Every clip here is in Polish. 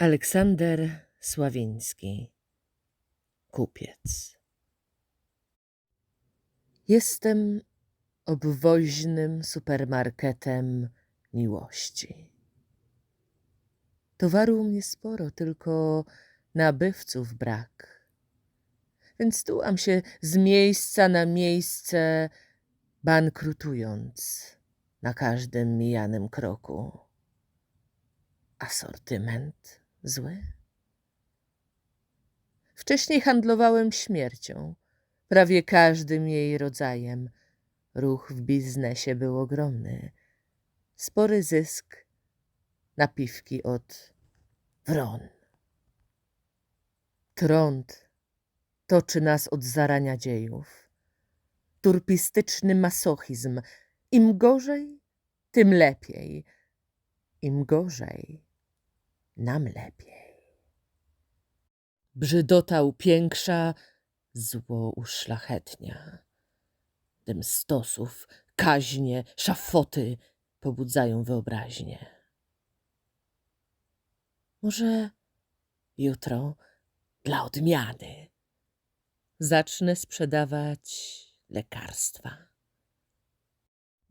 Aleksander Sławiński Kupiec Jestem obwoźnym supermarketem miłości. Towaru mnie sporo, tylko nabywców brak. Więc tułam się z miejsca na miejsce, bankrutując na każdym mijanym kroku. Asortyment zły. Wcześniej handlowałem śmiercią, prawie każdym jej rodzajem. Ruch w biznesie był ogromny. Spory zysk, napiwki od wron. Trąd toczy nas od zarania dziejów. Turpistyczny masochizm. Im gorzej, tym lepiej. Im gorzej, nam lepiej. Brzydota upiększa, zło uszlachetnia. Dym stosów, kaźnie, szafoty pobudzają wyobraźnię. Może jutro dla odmiany zacznę sprzedawać lekarstwa.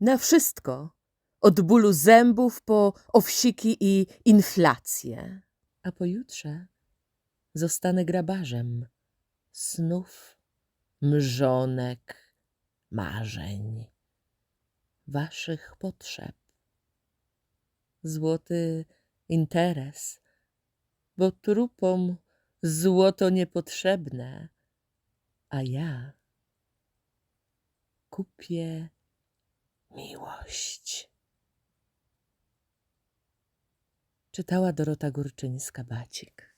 Na wszystko, od bólu zębów po owsiki i inflację. A pojutrze zostanę grabarzem snów, mrzonek, marzeń, waszych potrzeb. Złoty interes, bo trupom złoto niepotrzebne, a ja kupię miłość. Czytała Dorota Górczyńska-Bacik.